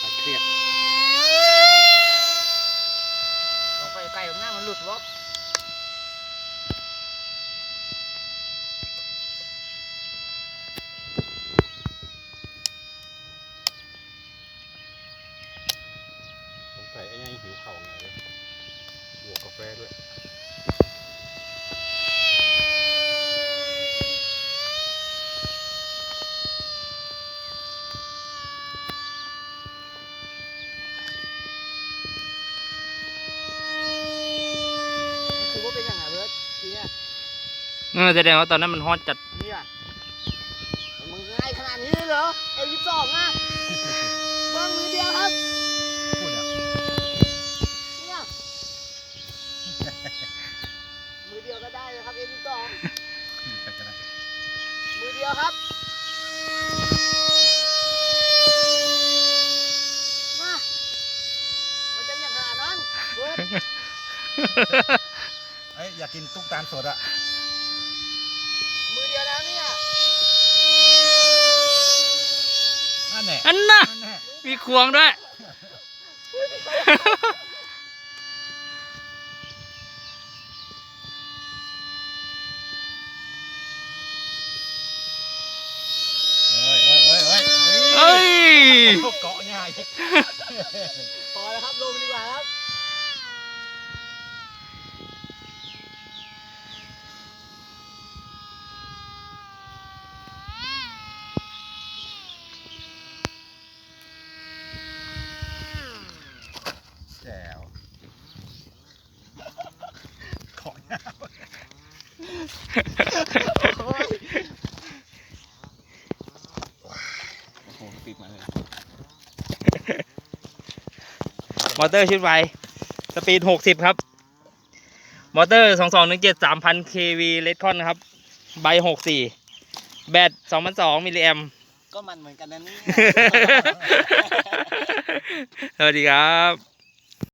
คลายเครียดลงไปไกลตรงหน้ามันหลุดวะใส่ไอ้ยังหิวเข่าไงเลยบวกกาแฟด้วย เบิร์ดทีเนี้ยเออแสดงว่าตอนนั้นมันฮอตจัดเนี่ยมันง่ายขนาดนี้เลยเหรอเอลยี่สองอะเบิ้งมือเดียวครับพูดอะเนี่ยมือเดียวก็ได้นะครับเอลยี่สองมือเดียวครับมามันจะอย่างขนาดนั้นเบิร์ดเอ้ยอยากกินตุ๊กตาลสดอะมือเดียวนะเนี่ยนั่นแหละอันน่ะนั่นแหละมีควงด้วย เอ้ยเอ้ยเอ้ยเอ้ยเอ้ยเกาะง่าย พอแล้วครับลงดีกว่าครับ แจ๋ว เกาะง่ายโอ้ยโอ้โหติดมาเลยมอเตอร์ชุดไวสปีด 60 ครับ มอเตอร์ 2217 3,000 kV เลดคอนนะครับ ใบ 64 แบต2,200มิลลิแอมก็มันเหมือนกันนะเนี่ยสวัสดีครับ